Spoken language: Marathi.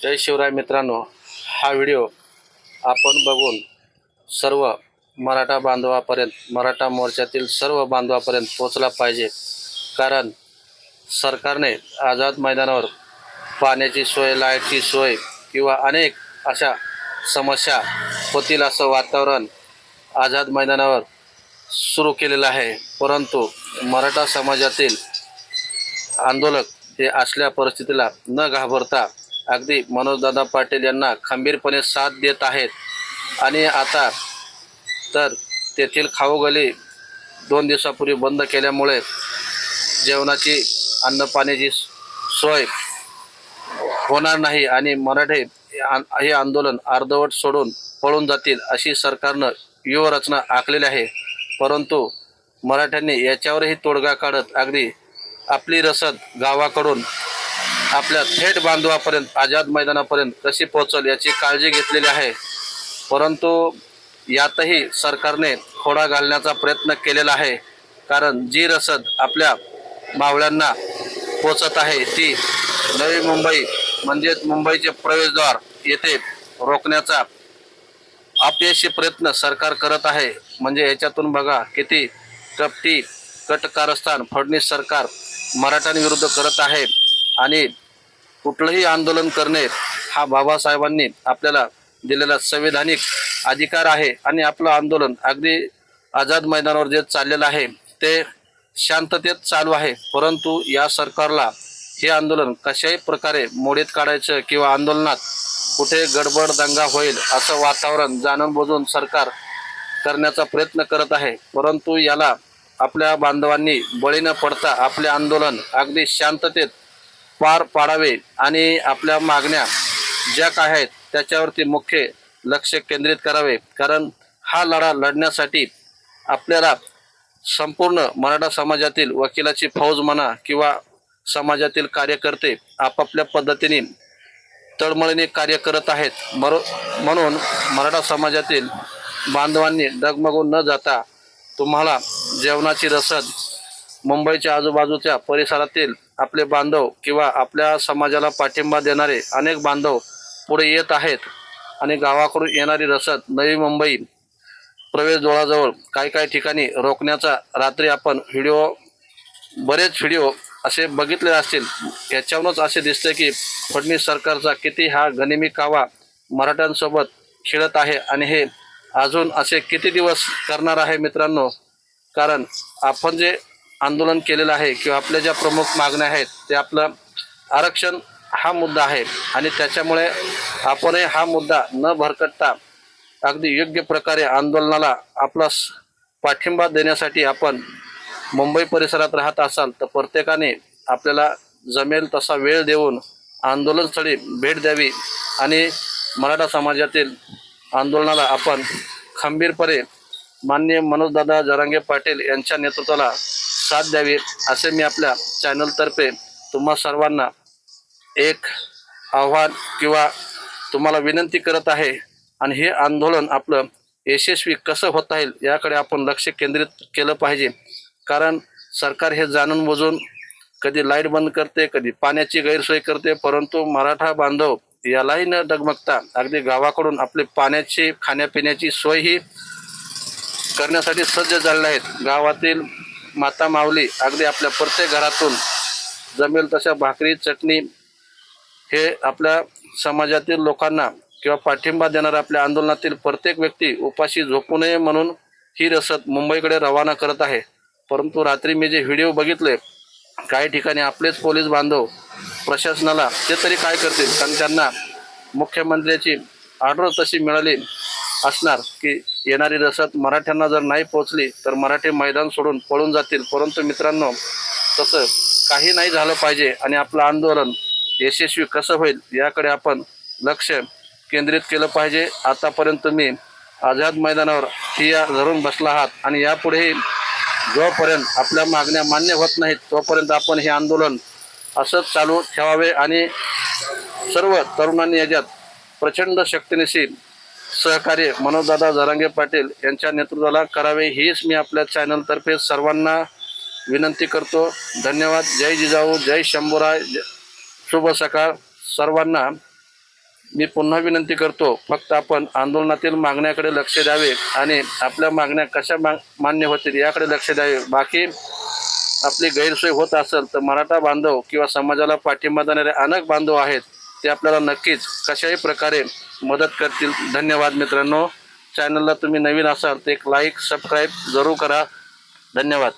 जय शिवराय मित्रांनो हा व्हिडिओ आपण बघून सर्व मराठा बांधवापर्यंत मराठा मोर्चातील सर्व बांधवापर्यंत पोचला पाहिजे. कारण सरकारने आझाद मैदानावर पाण्याची सोय लाईटची सोय किंवा अनेक अशा समस्या होतील असं वातावरण आझाद मैदानावर सुरू केलेलं आहे. परंतु मराठा समाजातील आंदोलक हे असल्या परिस्थितीला न घाबरता अगदी मनोजदादा पाटील यांना खंबीरपणे साथ देत आहेत. आणि आता तर तेथील खाऊगली दोन दिवसापूर्वी बंद केल्यामुळे जेवणाची अन्नपाण्याची सोय होणार नाही आणि मराठे हे आंदोलन अर्धवट सोडून पळून जातील अशी सरकारनं व्यूहरचना आखलेली आहे. परंतु मराठ्यांनी याच्यावरही तोडगा काढत अगदी आपली रसद गावाकडून आपल्या थेट बांधवापर्यंत आझाद मैदानापर्यंत कशी पोहोचल याची काळजी घेतलेली आहे. परंतु यातही सरकारने खोडा घालण्याचा प्रयत्न केलेला आहे. कारण जी रसद आपल्या मावळ्यांना पोचत आहे ती नवी मुंबई म्हणजेच मुंबईचे प्रवेशद्वार येथे रोखण्याचा अपयशी प्रयत्न सरकार करत आहे. म्हणजे याच्यातून बघा किती कपटी कटकारस्थान फडणवीस सरकार मराठ्यांविरुद्ध करत आहे. आणि कुठलंही आंदोलन करणे हा बाबासाहेबांनी आपल्याला दिलेला संविधानिक अधिकार आहे आणि आपलं आंदोलन अगदी आझाद मैदानावर जे चाललेलं आहे ते शांततेत चालू आहे. परंतु या सरकारला हे आंदोलन कशाही प्रकारे मोडीत काढायचं किंवा आंदोलनात कुठे गडबड दंगा होईल असं वातावरण जाणून बुजून सरकार करण्याचा प्रयत्न करत आहे. परंतु याला आपल्या बांधवांनी बळी न पडता आपले आंदोलन अगदी शांततेत पार पाडावे आणि आपल्या मागण्या ज्या काय आहेत त्याच्यावरती मुख्य लक्ष केंद्रित करावे. कारण हा लढा लढण्यासाठी आपल्याला संपूर्ण मराठा समाजातील वकिलाची फौज म्हणा किंवा समाजातील कार्यकर्ते आपापल्या पद्धतीने तळमळीने कार्य करत आहेत. मरो म्हणून मराठा समाजातील बांधवांनी डगमगून न जाता तुम्हाला जेवणाची रसद मुंबईच्या आजूबाजूच्या परिसरातील आपले बांधव किंवा आपल्या समाजाला पाठिंबा देणारे अनेक बांधव पुढे येत आहेत. आणि गावाकडून येणारी रसद नवी मुंबई प्रवेशद्वाराजवळ काही काही ठिकाणी रोखण्याचा रात्री आपण व्हिडिओ बरेच व्हिडिओ असे बघितले असतील. याच्यावरूनच असे दिसते की फडणवीस सरकारचा किती हा गनिमी कावा मराठ्यांसोबत खेळत आहे आणि हे अजून असे किती दिवस करणार आहे मित्रांनो? कारण आपण जे आंदोलन केलेलं आहे किंवा आपल्या ज्या प्रमुख मागण्या आहेत ते आपलं आरक्षण हा मुद्दा आहे. आणि त्याच्यामुळे आपणही हा मुद्दा न भरकटता अगदी योग्य प्रकारे आंदोलनाला आपला स- पाठिंबा देण्यासाठी आपण मुंबई परिसरात राहत असाल तर प्रत्येकाने आपल्याला जमेल तसा वेळ देऊन आंदोलनस्थळी भेट द्यावी आणि मराठा समाजातील आंदोलनाला आपण खंबीरपणे माननीय मनोजदादा जरांगे पाटील यांच्या नेतृत्वाला साथ द्यावी असे मी आपल्या चॅनलतर्फे तुम्हा सर्वांना एक आव्हान किंवा तुम्हाला विनंती करत आहे. आणि हे आंदोलन आपलं यशस्वी कसं होता येईल याकडे आपण लक्ष केंद्रित केलं पाहिजे. कारण सरकार हे जाणून बुजून कधी लाइट बंद करते कधी पाण्याची गैरसोय करते परंतु मराठा बांधव यालाही न डगमगता अगदी गावाकडून आपले पाण्याची खाण्यापिण्याची सोय ही करण्यासाठी सज्ज झालेले आहेत. गावातील माता माऊली अगदी आपल्या प्रत्येक घरातून जमेल तशा भाकरी चटणी हे आपल्या समाजातील लोकांना किंवा पाठिंबा देणाऱ्या आपल्या आंदोलनातील प्रत्येक व्यक्ती उपाशी झोपू नये म्हणून ही रसद मुंबईकडे रवाना करत आहे. परंतु रात्री मी जे व्हिडिओ बघितले काही ठिकाणी आपलेच पोलीस बांधव प्रशासनाला ते तरी काय करतील? कारण त्यांना मुख्यमंत्र्याची ऑर्डर तशी मिळाली असणार की येणारी रसद मराठ्यांना जर नाही पोचली तर मराठी मैदान सोडून पळून जातील. परंतु मित्रांनो तसं काही नाही झालं पाहिजे आणि आपलं आंदोलन यशस्वी कसं होईल याकडे आपण लक्ष केंद्रित केलं पाहिजे. आतापर्यंत तुम्ही आझाद मैदानावर ठिया धरून बसला आहात आणि यापुढेही जोपर्यंत आपल्या मागण्या मान्य होत नाहीत तोपर्यंत आपण हे आंदोलन असंच चालू ठेवावे आणि सर्व तरुणांनी याच्यात प्रचंड शक्तीनिशी सहकार्य मनोजदादा जरांगे पाटील यांच्या नेतृत्वाला करावे हीच मी आपल्या चॅनलतर्फे सर्वांना विनंती करतो. धन्यवाद. जय जिजाऊ. जय शंभूराय. ज- शुभ सकाळ. सर्वांना मी पुन्हा विनंती करतो फक्त आपण आंदोलनातील मागण्याकडे लक्ष द्यावे आणि आपल्या मागण्या कशा मा मान्य होतील याकडे लक्ष द्यावे. बाकी आपली गैरसोय होत असेल तर मराठा बांधव किंवा समाजाला पाठिंबा देणारे अनेक बांधव आहेत. ते आपल्याला नक्कीच कशाही प्रकारे मदत करतील. धन्यवाद मित्रांनो. चॅनलला तुम्ही नवीन असाल तर एक लाईक सबस्क्राईब जरूर करा. धन्यवाद.